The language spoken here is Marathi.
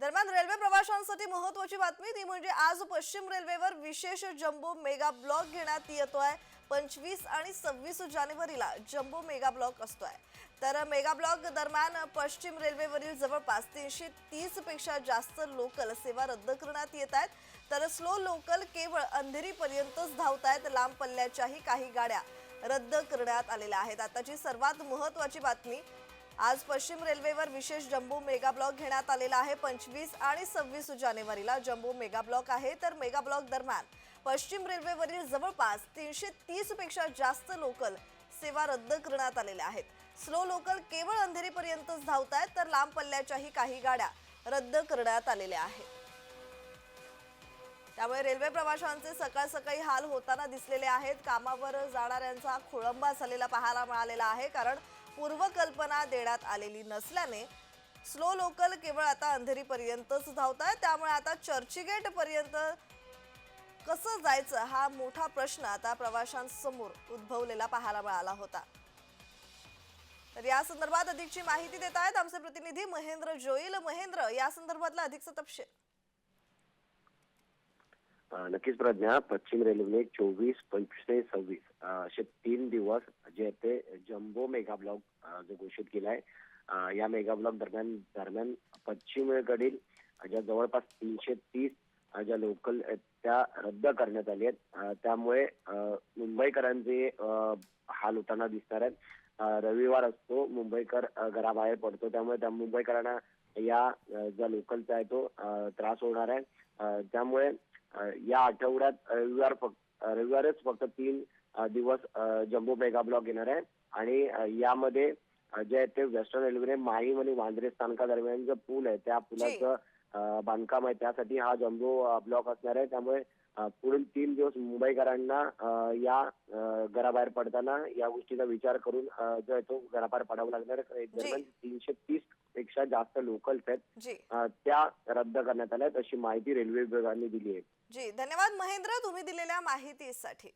दरम्यान रेल्वे प्रवाशांसाठी महत्वाची बातमी ती म्हणजे आज पश्चिम रेल्वेवर विशेष जम्बो मेगा ब्लॉक घेण्यात आहे पंचवीस आणि सव्वीस जानेवारीला जम्बो मेगा ब्लॉक असतोय. तर मेगा ब्लॉक दरम्यान पश्चिम रेल्वेवरील जवळपास तीनशे तीसपेक्षा जास्त लोकल सेवा रद्द करण्यात येत आहेत. तर स्लो लोकल केवळ अंधेरीपर्यंतच धावत आहेत लांब पल्ल्याच्याही काही गाड्या रद्द करण्यात आलेल्या आहेत. आताची सर्वात महत्वाची बातमी आज पश्चिम रेल्वेवर विशेष जम्बो मेगा ब्लॉक घेण्यात आलेला आहे. पंचवीस आणि सव्वीस जानेवारीला जम्बो मेगा ब्लॉक आहे. तर मेगा ब्लॉक दरम्यान पश्चिम रेल्वेवरील जवळपास तीनशे तीसपेक्षा जास्त लोकल सेवा रद्द करण्यात आलेल्या आहेत. स्लो लोकल केवळ अंधेरीपर्यंतच धावत आहेत तर लांब पल्ल्याच्याही काही गाड्या रद्द करण्यात आलेल्या आहेत. त्यामुळे रेल्वे प्रवाशांचे सकाळ सकाळी हाल होताना दिसलेले आहेत. कामावर जाणाऱ्यांचा खोळंबा झालेला पाहायला मिळालेला आहे कारण पूर्वकल्पना देण्यात आलेली नसल्याने स्लो लोकल केवळ आता अंधेरीपर्यंतच धावत आहे त्यामुळे आता चर्चगेट पर्यंत कसं जायचं हा मोठा प्रश्न आता प्रवाशांसमोर उद्भवलेला पाहायला मिळाला होता. तर या संदर्भात अधिकची माहिती देत आहेत आमचे प्रतिनिधी महेंद्र जोईल. महेंद्र या संदर्भातला अधिकचा तपशील. नक्कीच प्रज्ञा पश्चिम रेल्वेने चोवीस पंचवीस आणि सव्वीस असे तीन दिवस जे आहेत ते जम्बो मेगा ब्लॉक जो घोषित केला आहे या मेगा ब्लॉक दरम्यान दरम्यान पश्चिमेकडील ज्या जवळपास तीनशे तीस ज्या लोकल त्या रद्द करण्यात आली आहेत. त्यामुळे मुंबईकरांचे हाल होताना दिसणार आहेत. रविवार असतो मुंबईकर घराबाहेर पडतो. त्यामुळे त्या मुंबईकरांना या ज्या लोकलचा आहे तो त्रास होणार आहे. त्यामुळे या आठवड्यात रविवार फक्त रविवारच फक्त तीन दिवस जम्बो मेगा ब्लॉक येणार आहे. आणि यामध्ये जे आहे ते वेस्टर्न रेल्वेने माहीम आणि वांद्रे स्थानकादरम्यान जो पूल आहे त्या पुलाचं बांधकाम आहे. त्यासाठी हा जम्बो ब्लॉक असणार आहे. त्यामुळे पुढील मुंबईकरांना या घराबाहेर पडताना या गोष्टीचा विचार करून जो आहे तो घराबाहेर पडावा लागणार. दरम्यान तीनशे तीसपेक्षा जास्त लोकल्स आहेत. त्या रद्द करण्यात आल्या अशी माहिती रेल्वे विभागाने दिली आहे. जी. धन्यवाद महेंद्र तुम्ही दिलेल्या माहितीसाठी.